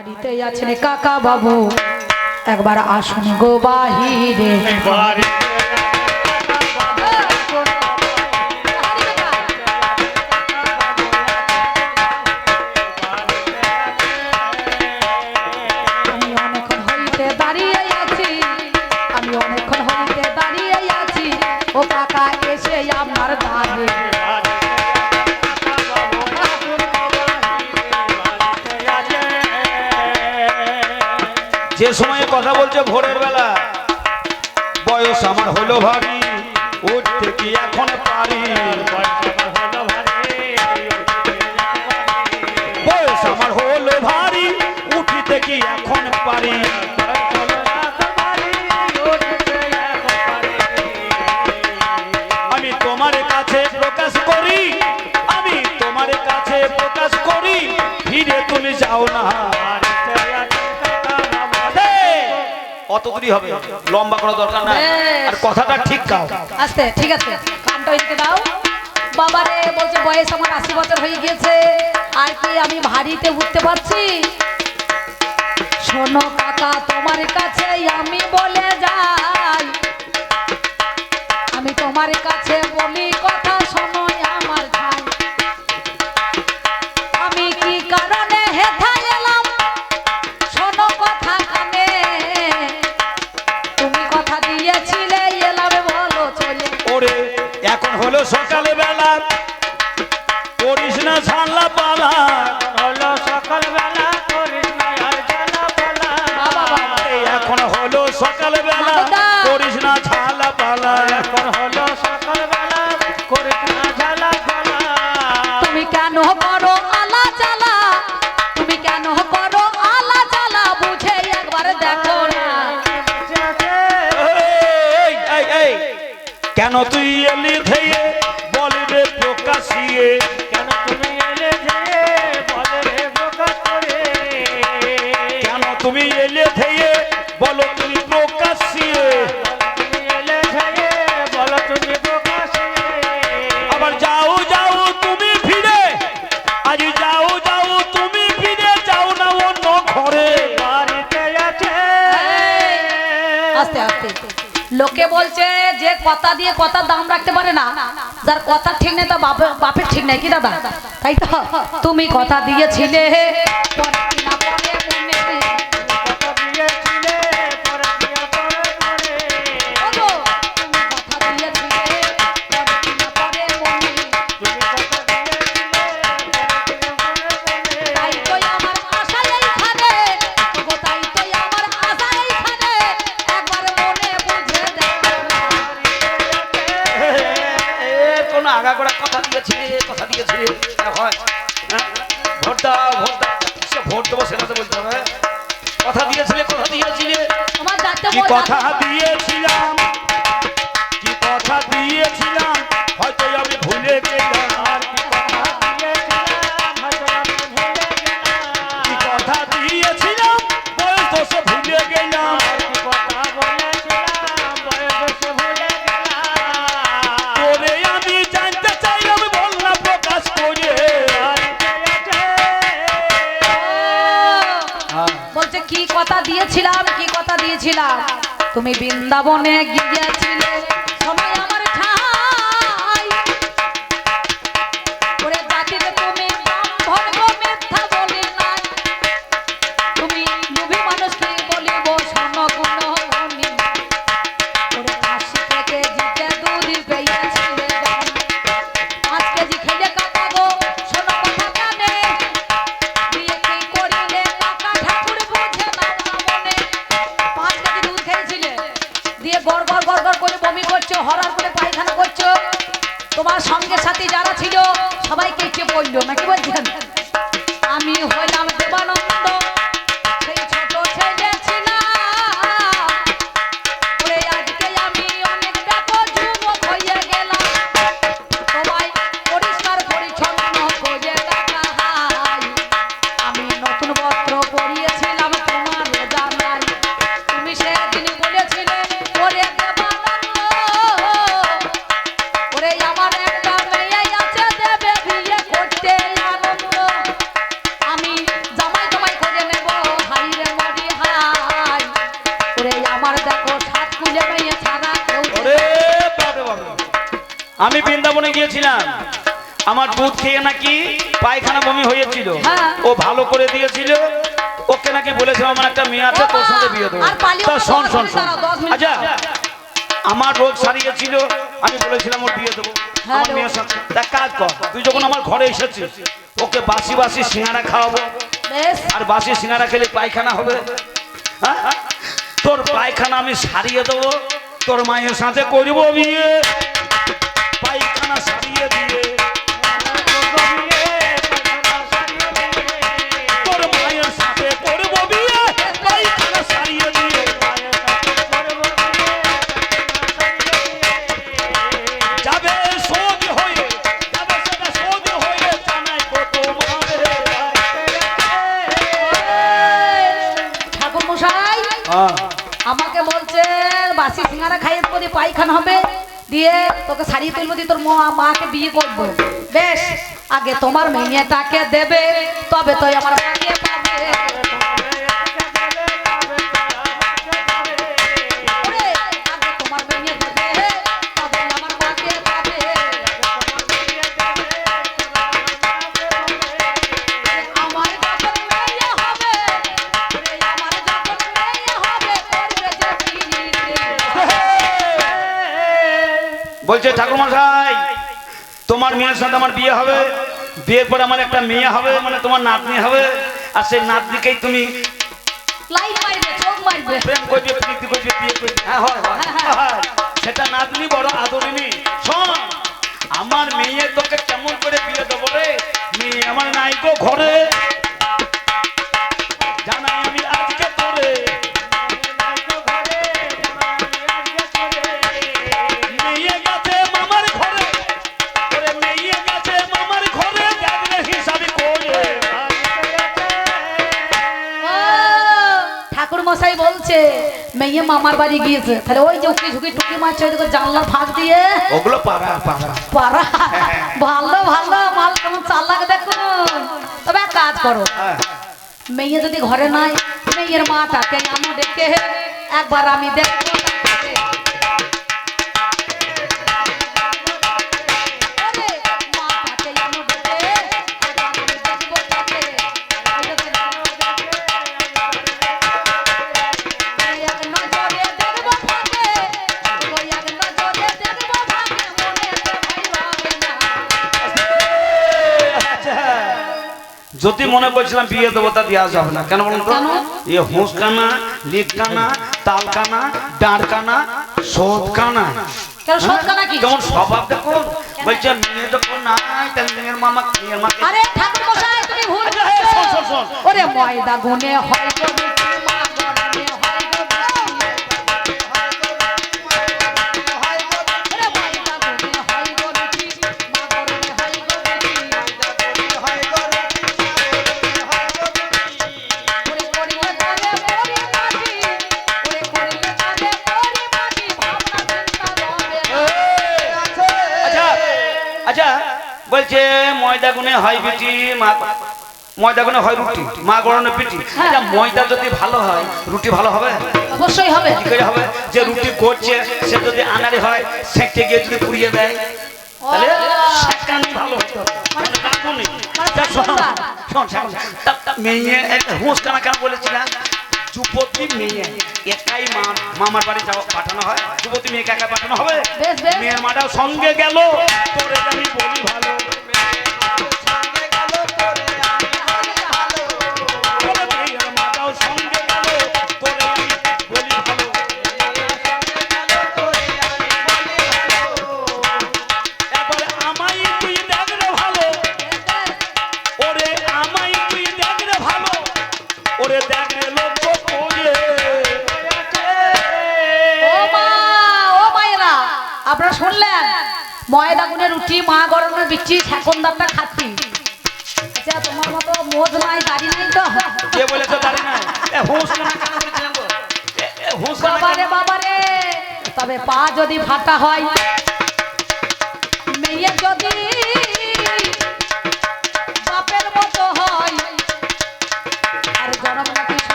বাড়িতে আছেন কাকা বাবু। একবার আসুন গো বাহিরে। যে সময়ে কথা বলছে ভোরের বেলা, বয়স আমার হলো ভারী উঠতে কি এখন পারি। বয়স আমার হলো ভারী উঠিতে কি এখন পারি। আমি তোমার কাছে প্রকাশ করি, আমি তোমার কাছে প্রকাশ করি, ফিরে তুমি যাও না। অত দূরই হবে? লম্বা কোনো দরকার নাই। আর কথাটা ঠিক কাও। আস্তে ঠিক আছে। কানটা ওইদিকে দাও। বাবারে বলছে বয়স আমার আশি বছর হয়ে গিয়েছে। আর কি আমি ভারীতে উঠতে পারছি? শোনো কাকা তোমার কাছে আমি বলে যাই। আমি তোমার কাছে বলি কথা শোনো আমার ভাই। কেন তুই এলি লোকে বলছে যে কথা দিয়ে কথা দাম রাখতে পারে না? যার কথা ঠিক নেই তা বাপের ঠিক নেই, কি দাদা? তাই তো? তুমি কথা দিয়েছিলে। আগা করে কথা দিয়েছি কথা দিয়েছি। হয় হ্যাঁ? ভোট দাও ভোট দাও। ভোট দেবো সেটা তো বলতে হবে কথা দিয়েছিলে কথা দিয়েছিলে। কি কথা দিয়েছিলাম? কি কথা দিয়েছিলাম? হয়তো আমি ভুলে গেলাম। বলছে কি কথা দিয়েছিলাম কি কথা দিয়েছিলাম? তুমি বৃন্দাবনে গিয়েছিলে। সঙ্গে সাথে যারা ছিল সবাইকে কে বলল? নাকি বলছেন আমি বৃন্দাবনে গিয়েছিলাম। আমার দুধ খেয়ে নাকি পায়খানা বমি হয়েছিল। হ্যাঁ। ও ভালো করে দিয়েছিল। ওকে নাকি বলেছিলাম আমার একটা মেয়ে আছে তোর সঙ্গে বিয়ে দেবো। তা শোন শোন আচ্ছা আমার রোগ সারিয়েছিল আমি বলেছিলাম ওর বিয়ে দেবো। হ্যাঁ, আমার মেয়ের সাথে। তা কাজ কর তুই যখন আমার ঘরে এসেছিস ওকে বাসি বাসি সিঙ্গারা খাওয়াবো। আর বাসি সিঙ্গারা খেলে পায়খানা হবে। হ্যাঁ? তোর পায়খানা আমি সারিয়ে দেবো তোর মায়ের সাথে করব বিয়ে। মাকে বিয়ে করব। বেশ, আগে তোমার মেয়েটাকে দেবে, তবে তো আমার মেয়ে পাবে। আমার যখন মেয়ে তোমার মেয়ের সাথে আমার বিয়ে হবে বিয়ের পরে আমার একটা মেয়ে হবে মানে তোমার নাতনি হবে আর সেই নাতনিকেই তুমি লাইন মারবে, চোখ মারবে। প্রেম করবে প্রীতি করবে বিয়ে করবে হয়। সেটা নাতনি বড় আদরিনী মামার বাড়ি গিয়েছে। তাহলে ওই যে উকি ঝুঁকি টুকি মারছে ওই জানলা জানলার ফাঁক দিয়ে। ওগুলো পাড়া পাড়া। পারা ভালো ভালো মাল কেমন লাগে দেখো। তবে এক কাজ করো। হ্যাঁ। মেয়ে যদি ঘরে নাই মেয়ের মাটাকে আমি দেখে একবার আমি দেখব। যদি মনে করছিলাম বিয়ে দেবো তা দেওয়া যাবে না। কেন বলুন তো? কেন? এ হুঁসকানা কানা তালকানা কানা তাল কানা ডাঁড় কানা সোদ কানা। কেন সৎকানা কি? কেমন স্বভাব দেখো। বলছে মেয়ে যখন নাই তাহলে মেয়ের মামা মেয়ের মাকে আরে ঠাকুর মশাই তুমি ভুল আচ্ছা। ওরে ময়দা গুনে হয় বলছে ময়দা গুনে হয় বিটি মা ময়দা গুনে হয় রুটি মা গড়নে পিটি আচ্ছা ময়দা যদি ভালো হয় রুটি ভালো হবে? অবশ্যই হবে। কি করে হবে? যে রুটি করছে সে যদি আনারে হয় সেঁকে গিয়ে যদি পুড়িয়ে দেয় তাহলে সেকানি ভালো হতো। মানে তা শোন, শোন, শোন, তা- তা মেয়ে হুঁস কানা কেন বলেছিলাম? যুবতী মেয়ে। একাই মা মামার বাড়ি যাওয়া পাঠানো হয়। যুবতী মেয়েকে একা পাঠানো হবে। মেয়ের মাটাও সঙ্গে গেল। তোরে আমি বলি ভালো। ফাটা হয়।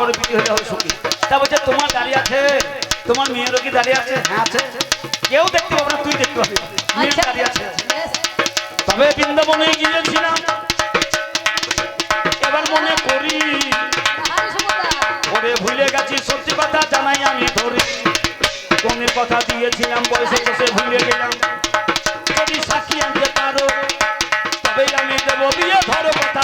স্বরূপী হলে? হবে সুখী তা বলছে তোমার দাঁড়িয়ে আছে? তোমার মেয়েরও কি দাঁড়িয়ে আছে? হ্যাঁ আছে। কেউ দেখতে পাবে না তুই দেখতে পাবি। মেয়ের আচ্ছা, দাঁড়িয়ে আছে। তবে বৃন্দাবনে গিয়েছিলাম। এবার মনে করি। ওরে ভুলে গেছি সত্যি কথা জানাই আমি ধরি। তুমি কথা দিয়েছিলাম বয়সে বসে ভুলে গেলাম। যদি সাক্ষী আনতে পারো তবেই আমি দেবো। বিয়ে ধরো কথা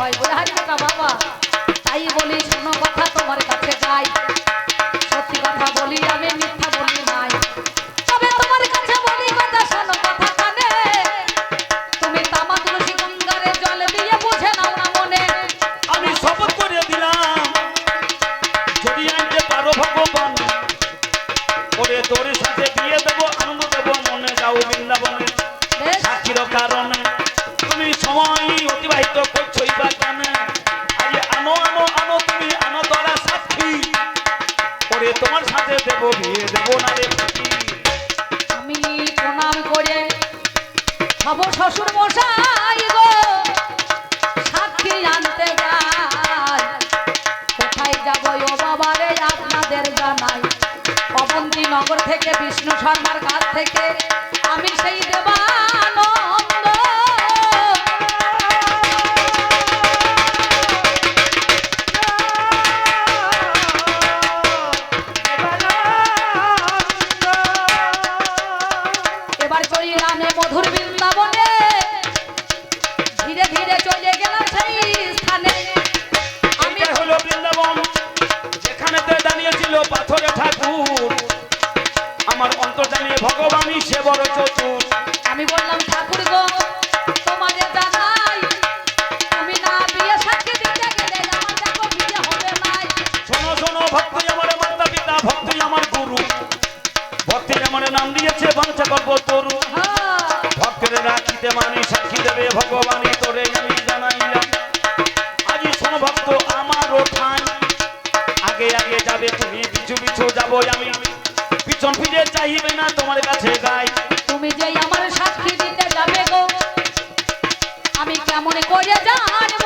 我也 তোমার সাথে দেবো, বিয়ে দেবো না রে আমি প্রণাম করে হব শ্বশুর মশাই গো, সাক্ষী আনতে যাই। কোথায় যাব ও বাবা আপনাদের জানাই। অবন্তী নগর থেকে, বিষ্ণু শর্মার কাছ থেকে আমি সেই দেবানো ধীরে ধীরে চলে গেলাম সেই স্থানে। আমি হলো বৃন্দাবন যেখানেতে দাঁড়িয়েছিল পাথরে ঠাকুর। আমার অন্তর জানিয়ে ভগবানই সে বড় যাব আমি। পিছন ফিরে চাইবে না তোমার কাছে গাই। তুমি যে আমার সাক্ষী দিতে যাবে গো, আমি কেমন করে জানব?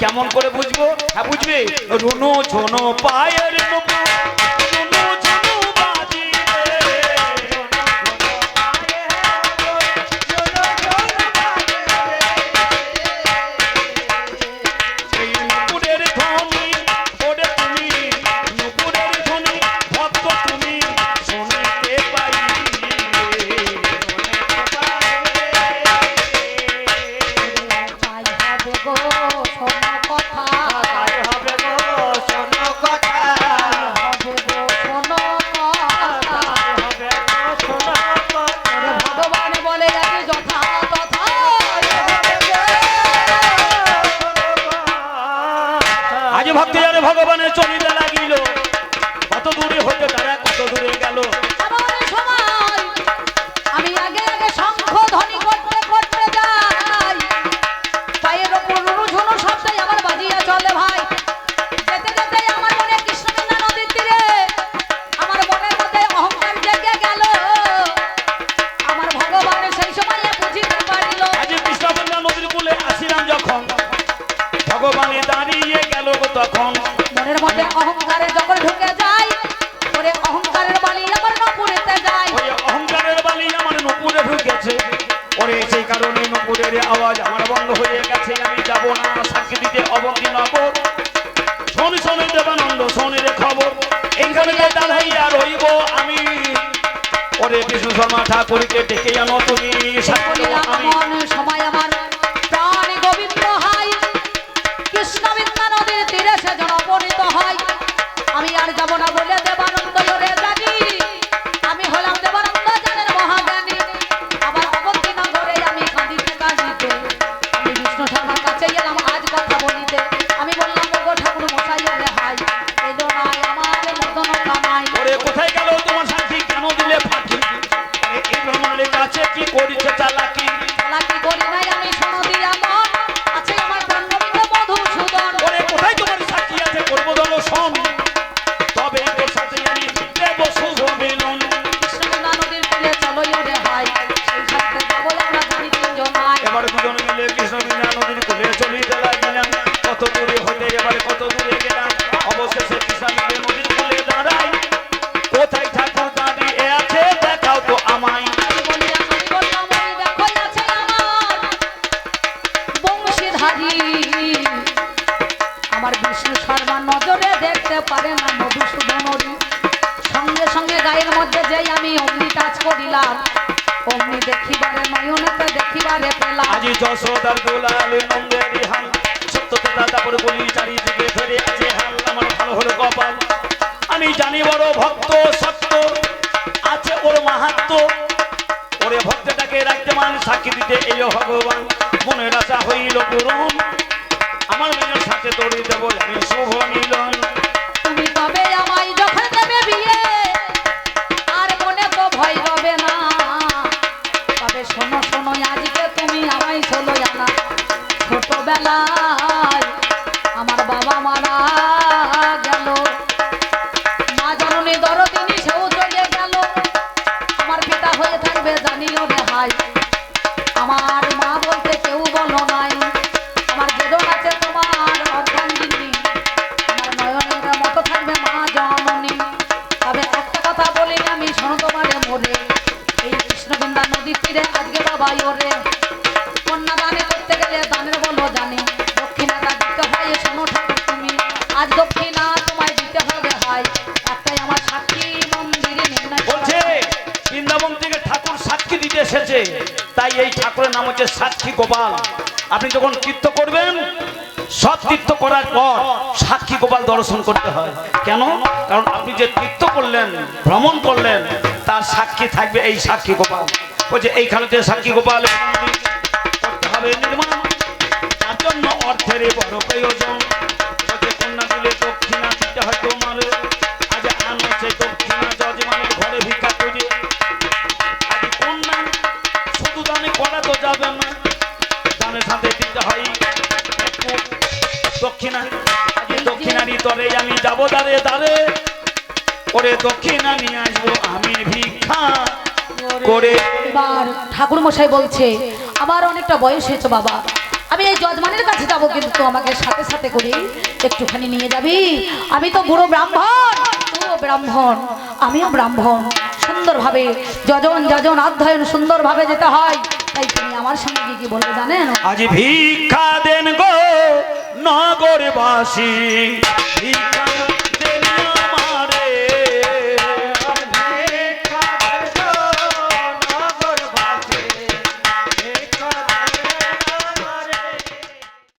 কেমন করে বুঝব? হ্যাঁ বুঝবে? রুনু ছোনো পায়ের নুপুর শোনো কথা। হবে গো। ঠাকুরকে ডেকে আনো তুমি। হয় কৃষ্ণ বিদ্যা নদীর তীরে সে জনপরিত হয়। আমি আর যাব না বলে হাল্লা আমি জানি বড় ভক্ত, সত্য, আছে ওর মাহাত্ম। ওরে ভক্তটাকে রাখতে মান সাক্ষী দিতে এই ভগবান। মনে রাজা হইল পূরণ। আমার মেয়ের সাথে দৌড়িতে বলে আমি শুভ হচ্ছে সাক্ষী গোপাল। আপনি যখন কীর্ত করবেন, সব তীর্থ করার পর সাক্ষী গোপাল দর্শন করতে হয়। কেন? কারণ আপনি যে তীর্থ করলেন, ভ্রমণ করলেন, তার সাক্ষী থাকবে এই সাক্ষী গোপাল। বলছে এইখানে যে সাক্ষী গোপাল, করতে হবে নির্মাণ। তার জন্য অর্থের বড় প্রয়োজন। যাব দাঁড়ে দাঁড়ে ওরে দক্ষিণা নিয়ে আসব আমি ভিক্ষা করে। এবার ঠাকুর মশাই বলছে আমার অনেকটা বয়স হয়েছে বাবা। আমি এই যজমানের কাছে যাব কিন্তু আমাকে সাথে সাথে করে একটুখানি নিয়ে যাবি। আমি তো বুড়ো ব্রাহ্মণ ব্রাহ্মণ আমিও ব্রাহ্মণ। সুন্দরভাবে যজন যজন অধ্যয়ন সুন্দরভাবে যেতে হয়। তাই তুমি আমার সঙ্গে কি কি বলবে জানেন? আজ ভিক্ষা দেন গো নগরবাসী। ভিক্ষা